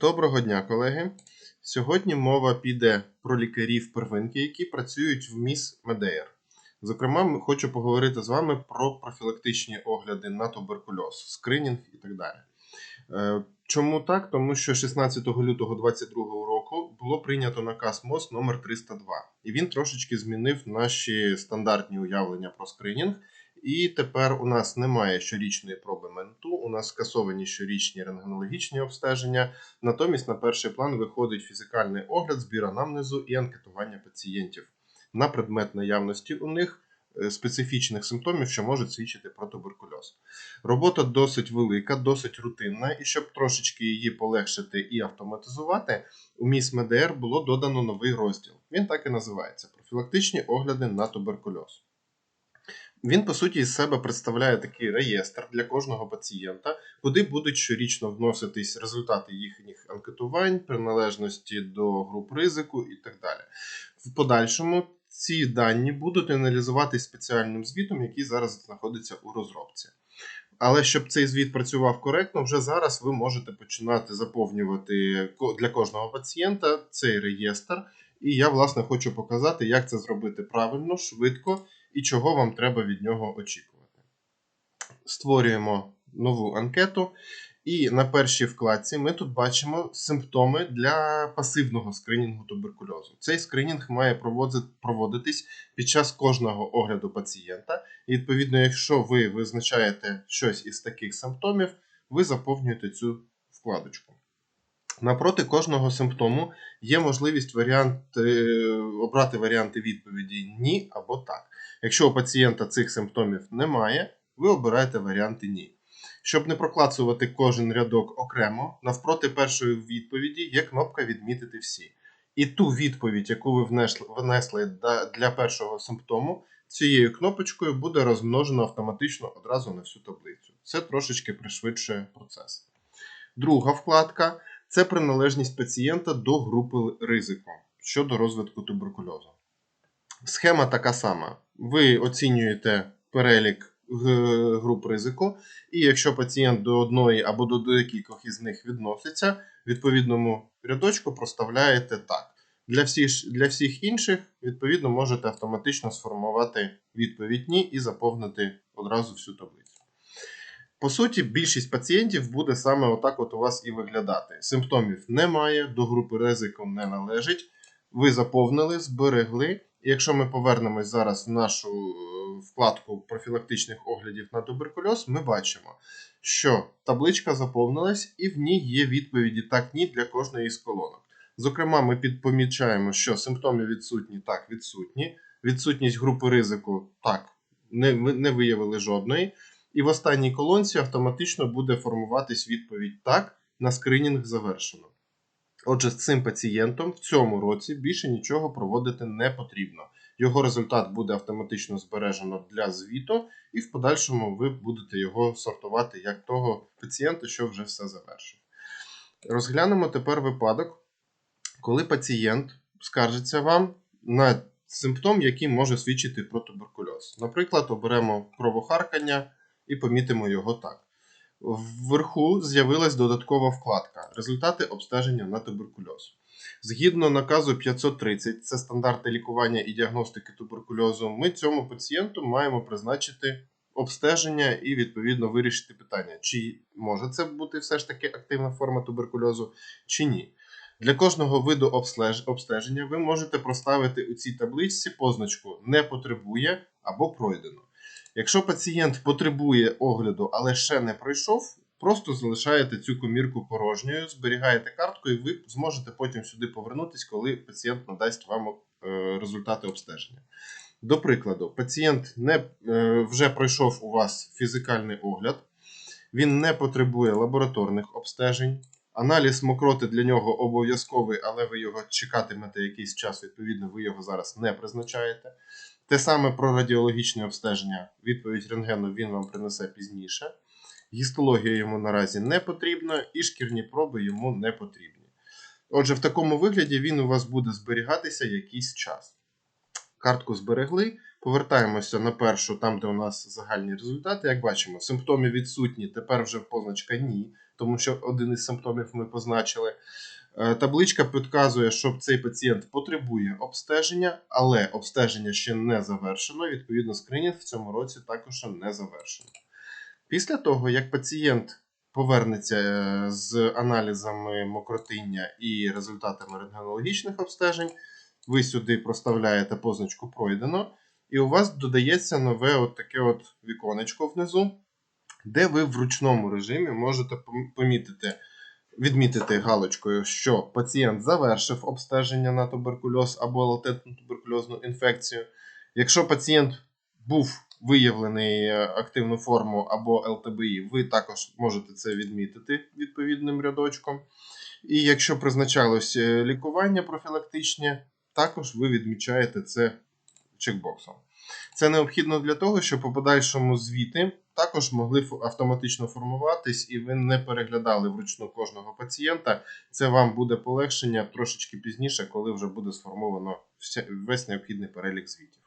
Доброго дня, колеги. Сьогодні мова піде про лікарів первинки, які працюють в МІС Медеєр. Зокрема, хочу поговорити з вами про профілактичні огляди на туберкульоз, скринінг і так далі. Е, Чому так? Тому що 16 лютого 2022 року було прийнято наказ МОЗ номер 302, і він трошечки змінив наші стандартні уявлення про скринінг. І тепер у нас немає щорічної у нас скасовані щорічні рентгенологічні обстеження. Натомість на перший план виходить фізикальний огляд, збір анамнезу і анкетування пацієнтів на предмет наявності у них е, специфічних симптомів, що можуть свідчити про туберкульоз. Робота досить велика, досить рутинна, і щоб трошечки її полегшити і автоматизувати, у МІС МДР було додано новий розділ. Він так і називається: профілактичні огляди на туберкульоз. Він, по суті, із себе представляє такий реєстр для кожного пацієнта, куди будуть щорічно вноситись результати їхніх анкетувань, приналежності до груп ризику і так далі. В подальшому ці дані будуть аналізуватись спеціальним звітом, який зараз знаходиться у розробці. Але щоб цей звіт працював коректно, вже зараз ви можете починати заповнювати для кожного пацієнта цей реєстр. І я, власне, хочу показати, як це зробити правильно, швидко і чого вам треба від нього очікувати. Створюємо нову анкету, і на першій вкладці ми тут бачимо симптоми для пасивного скринінгу туберкульозу. Цей скринінг має проводитись під час кожного огляду пацієнта. І відповідно, якщо ви визначаєте щось із таких симптомів, ви заповнюєте цю вкладочку. Напроти кожного симптому є можливість варіант, е, обрати варіанти відповіді ні або так. Якщо у пацієнта цих симптомів немає, ви обираєте варіанти ні. Щоб не проклацувати кожен рядок окремо, навпроти першої відповіді є кнопка Відмітити всі. І ту відповідь, яку ви внесли для першого симптому, цією кнопочкою буде розмножено автоматично одразу на всю таблицю. Це трошечки пришвидшує процес. Друга вкладка це приналежність пацієнта до групи ризику щодо розвитку туберкульозу. Схема така сама. Ви оцінюєте перелік груп ризику, і якщо пацієнт до одної або до декількох із них відноситься, відповідному рядочку проставляєте так. Для всіх, для всіх інших, відповідно, можете автоматично сформувати відповідь ні і заповнити одразу всю таблицю. По суті, більшість пацієнтів буде саме отак от у вас і виглядати. Симптомів немає, до групи ризику не належить. Ви заповнили, зберегли. Якщо ми повернемось зараз в нашу е, вкладку профілактичних оглядів на туберкульоз, ми бачимо, що табличка заповнилась і в ній є відповіді так ні для кожної з колонок. Зокрема, ми підпомічаємо, що симптоми відсутні, так, відсутні. Відсутність групи ризику так, не, не виявили жодної. І в останній колонці автоматично буде формуватись відповідь так, на скринінг завершено. Отже, з цим пацієнтом в цьому році більше нічого проводити не потрібно. Його результат буде автоматично збережено для звіту, і в подальшому ви будете його сортувати як того пацієнта, що вже все завершив. Розглянемо тепер випадок, коли пацієнт скаржиться вам на симптом, який може свідчити про туберкульоз. Наприклад, оберемо кровохаркання і помітимо його так. Вверху з'явилась додаткова вкладка Результати обстеження на туберкульоз. Згідно наказу 530, це стандарти лікування і діагностики туберкульозу, ми цьому пацієнту маємо призначити обстеження і відповідно вирішити питання, чи може це бути все ж таки активна форма туберкульозу, чи ні. Для кожного виду обстеження ви можете проставити у цій табличці позначку не потребує або пройдено. Якщо пацієнт потребує огляду, але ще не пройшов, просто залишаєте цю комірку порожньою, зберігаєте картку, і ви зможете потім сюди повернутися, коли пацієнт надасть вам е, результати обстеження. До прикладу, пацієнт не, е, вже пройшов у вас фізикальний огляд, він не потребує лабораторних обстежень. Аналіз мокроти для нього обов'язковий, але ви його чекатимете якийсь час, відповідно, ви його зараз не призначаєте. Те саме про радіологічне обстеження. Відповідь рентгену він вам принесе пізніше. Гістологія йому наразі не потрібна, і шкірні проби йому не потрібні. Отже, в такому вигляді він у вас буде зберігатися якийсь час. Картку зберегли, Повертаємося на першу, там, де у нас загальні результати. Як бачимо, симптоми відсутні, тепер вже позначка ні, тому що один із симптомів ми позначили. Е, Табличка підказує, що цей пацієнт потребує обстеження, але обстеження ще не завершено. Відповідно, скринінг в цьому році також не завершено. Після того, як пацієнт повернеться е, з аналізами мокротиння і результатами рентгенологічних обстежень, ви сюди проставляєте позначку пройдено, і у вас додається нове от таке от віконечко внизу, де ви в ручному режимі можете помітити, відмітити галочкою, що пацієнт завершив обстеження на туберкульоз або латентну туберкульозну інфекцію. Якщо пацієнт був виявлений е, активну форму або ЛТБІ, ви також можете це відмітити відповідним рядочком. І якщо призначалось е, лікування профілактичне, також ви відмічаєте це чекбоксом. Це необхідно для того, щоб у подальшому звіти також могли автоматично формуватись, і ви не переглядали вручну кожного пацієнта. Це вам буде полегшення трошечки пізніше, коли вже буде сформовано весь необхідний перелік звітів.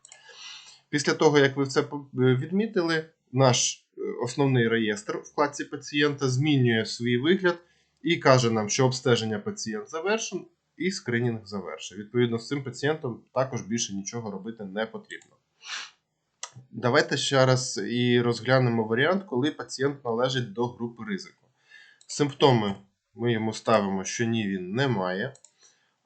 Після того, як ви це е, відмітили, наш е, основний реєстр в вкладці пацієнта змінює свій вигляд і каже нам, що обстеження пацієнт завершен і скринінг завершив. Відповідно, з цим пацієнтом також більше нічого робити не потрібно. Давайте ще раз і розглянемо варіант, коли пацієнт належить до групи ризику. Симптоми ми йому ставимо, що ні, він не має.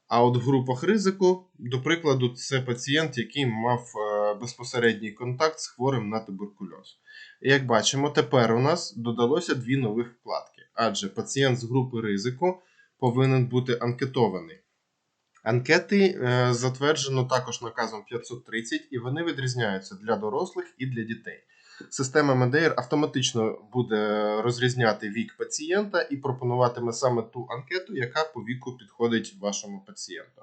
А от в групах ризику, до прикладу, це пацієнт, який мав е, безпосередній контакт з хворим на туберкульоз. І як бачимо, тепер у нас додалося дві нових вкладки, адже пацієнт з групи ризику повинен бути анкетований. Анкети е, затверджено також наказом 530, і вони відрізняються для дорослих і для дітей. Система Медеєр автоматично буде розрізняти вік пацієнта і пропонуватиме саме ту анкету, яка по віку підходить вашому пацієнту.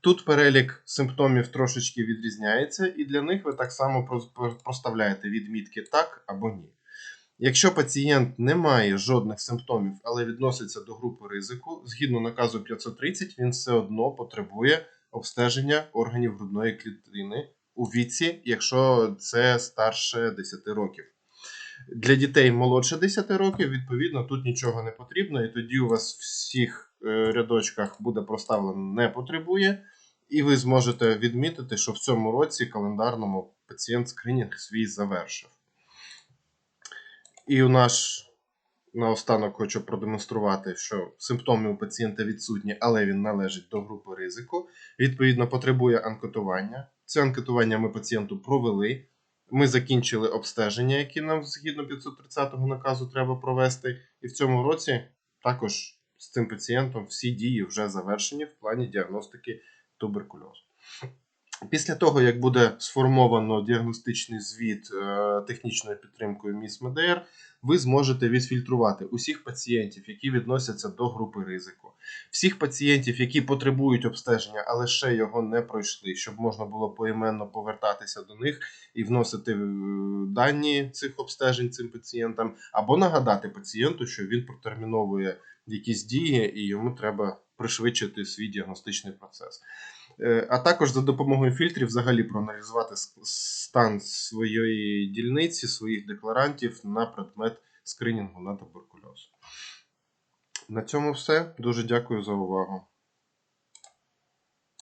Тут перелік симптомів трошечки відрізняється, і для них ви так само проставляєте відмітки так або ні. Якщо пацієнт не має жодних симптомів, але відноситься до групи ризику, згідно наказу 530, він все одно потребує обстеження органів грудної клітини у віці, якщо це старше 10 років. Для дітей молодше 10 років, відповідно, тут нічого не потрібно, і тоді у вас всіх е, рядочках буде проставлено не потребує, і ви зможете відмітити, що в цьому році календарному пацієнт скринінг свій завершив. І у наш наостанок хочу продемонструвати, що симптоми у пацієнта відсутні, але він належить до групи ризику. Відповідно, потребує анкетування. Це анкетування ми пацієнту провели. Ми закінчили обстеження, які нам згідно 530 наказу треба провести. І в цьому році також з цим пацієнтом всі дії вже завершені в плані діагностики туберкульозу. Після того, як буде сформовано діагностичний звіт е, технічною підтримкою МІС МДР, ви зможете відфільтрувати усіх пацієнтів, які відносяться до групи ризику, всіх пацієнтів, які потребують обстеження, але ще його не пройшли, щоб можна було поіменно повертатися до них і вносити е, дані цих обстежень цим пацієнтам, або нагадати пацієнту, що він протерміновує якісь дії, і йому треба пришвидшити свій діагностичний процес. Е, А також за допомогою фільтрів взагалі проаналізувати стан своєї дільниці, своїх декларантів на предмет скринінгу на туберкульоз. На цьому все. Дуже дякую за увагу.